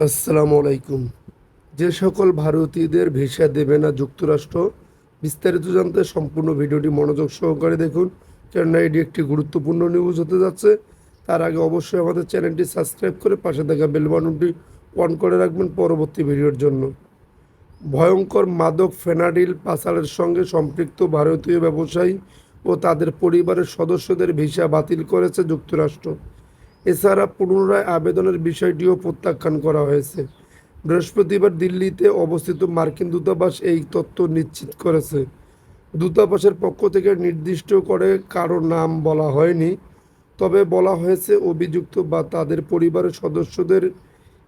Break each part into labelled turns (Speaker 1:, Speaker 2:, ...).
Speaker 1: আসসালামু আলাইকুম। যে সকল ভারতীয়দের ভিসা দেবে না যুক্তরাষ্ট্র, বিস্তারিত জানতে সম্পূর্ণ ভিডিওটি মনোযোগ সহকারে দেখুন। কেননা এটি একটি গুরুত্বপূর্ণ নিউজ হতে যাচ্ছে। তার আগে অবশ্যই আমাদের চ্যানেলটি সাবস্ক্রাইব করে পাশে থাকা বেলবাটনটি অন করে রাখবেন পরবর্তী ভিডিওর জন্য। ভয়ঙ্কর মাদক ফেনাডিল পাচারের সঙ্গে সম্পৃক্ত ভারতীয় ব্যবসায়ী ও তাদের পরিবারের সদস্যদের ভিসা বাতিল করেছে যুক্তরাষ্ট্র। এছাড়া পুনরায় আবেদনের বিষয়টিও প্রত্যাখ্যান করা হয়েছে। বৃহস্পতিবার দিল্লিতে অবস্থিত মার্কিন দূতাবাস এই তথ্য নিশ্চিত করেছে। দূতাবাসের পক্ষ থেকে নির্দিষ্ট করে কারও নাম বলা হয়নি, তবে বলা হয়েছে অভিযুক্ত বা তাদের পরিবারের সদস্যদের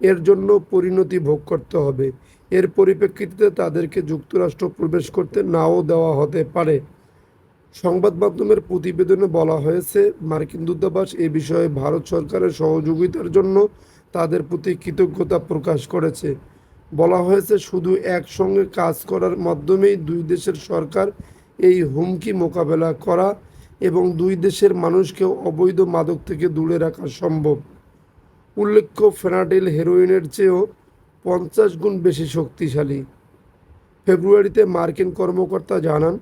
Speaker 1: এর জন্য পরিণতি ভোগ করতে হবে। এর পরিপ্রেক্ষিতে তাদেরকে যুক্তরাষ্ট্র প্রবেশ করতে নাও দেওয়া হতে পারে। সংবাদ মাধ্যমের প্রতিবেদনে বলা হয়েছে, মার্কিন দূতাবাস এ বিষয়ে ভারত সরকারের সহযোগিতার জন্য তাদের প্রতি কৃতজ্ঞতা প্রকাশ করেছে। বলা হয়েছে, শুধু একসঙ্গে কাজ করার মাধ্যমেই দুই দেশের সরকার এই হুমকি মোকাবেলা করা এবং দুই দেশের মানুষকে অবৈধ মাদক থেকে দূরে রাখা সম্ভব। উল্লেখ্য, ফেনাডিল হেরোইনের চেয়েও পঞ্চাশ গুণ বেশি শক্তিশালী। ফেব্রুয়ারিতে মার্কিন কর্মকর্তা জানান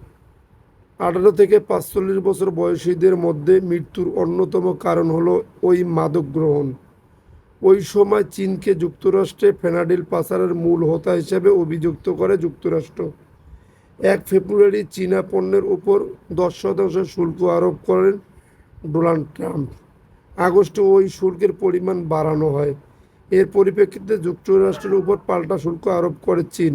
Speaker 1: আঠারো থেকে পাঁচচল্লিশ বছর বয়সীদের মধ্যে মৃত্যুর অন্যতম কারণ হলো ওই মাদক গ্রহণ। ওই সময় চীনকে যুক্তরাষ্ট্রে ফেনাডিল পাচারের মূল হোতা হিসেবে অভিযুক্ত করে যুক্তরাষ্ট্র। এক ফেব্রুয়ারি চীনা পণ্যের উপর দশ শতাংশ শুল্ক আরোপ করেন ডোনাল্ড ট্রাম্প। আগস্টে ওই শুল্কের পরিমাণ বাড়ানো হয়। এর পরিপ্রেক্ষিতে যুক্তরাষ্ট্রের উপর পাল্টা শুল্ক আরোপ করে চীন।